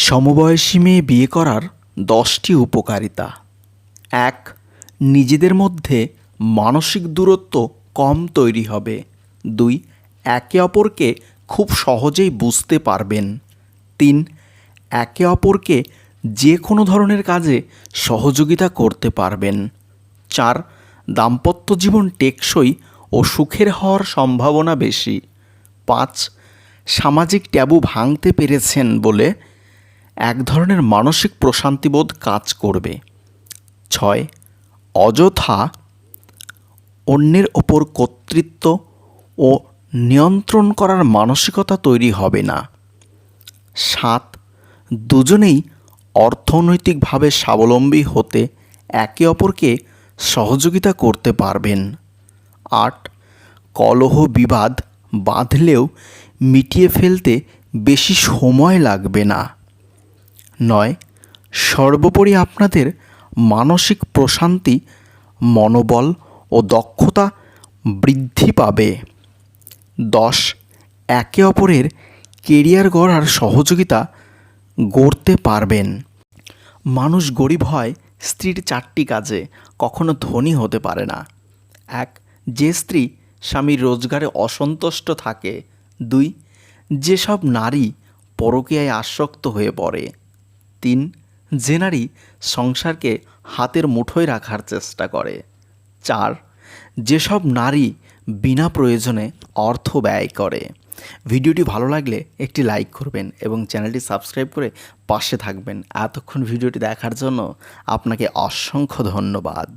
সমবয়সী মেয়ে বিয়ে করার দশটি উপকারিতা। এক, নিজেদের মধ্যে মানসিক দূরত্ব কম তৈরি হবে। দুই, একে অপরকে খুব সহজেই বুঝতে পারবেন। তিন, একে অপরকে যে কোনো ধরনের কাজে সহযোগিতা করতে পারবেন। চার, দাম্পত্য জীবন টেকসই ও সুখের হওয়ার সম্ভাবনা বেশি। পাঁচ, সামাজিক ট্যাবু ভাঙতে পেরেছেন বলে এক ধরনের মানসিক প্রশান্তিবোধ কাজ করবে। ছয়, অযথা অন্যের ওপর কর্তৃত্ব ও নিয়ন্ত্রণ করার মানসিকতা তৈরি হবে না। সাত, দুজনেই অর্থনৈতিকভাবে স্বাবলম্বী হতে একে অপরকে সহযোগিতা করতে পারবেন। আট, কলহ বিবাদ বাঁধলেও মিটিয়ে ফেলতে বেশি সময় লাগবে না। নয়, সর্বোপরি আপনাদের মানসিক প্রশান্তি, মনোবল ও দক্ষতা বৃদ্ধি পাবে। দশ, একে অপরের কেরিয়ার গড়ার সহযোগিতা গড়তে পারবেন। মানুষ গরিব হয়, স্ত্রীর চারটি কাজে, কখনো ধনী হতে পারে না। এক, যে স্ত্রী স্বামীর রোজগারে অসন্তুষ্ট থাকে। দুই, যেসব নারী পরকীয়ায় আসক্ত হয়ে পড়ে। তিন যে নারী সংসারকে হাতের মুঠোয় রাখার চেষ্টা করে। চার, যেসব নারী বিনা প্রয়োজনে অর্থ ব্যয় করে। ভিডিওটি ভালো লাগলে একটি লাইক করবেন এবং চ্যানেলটি সাবস্ক্রাইব করে পাশে থাকবেন। এতক্ষণ ভিডিওটি দেখার জন্য আপনাকে অসংখ্য ধন্যবাদ।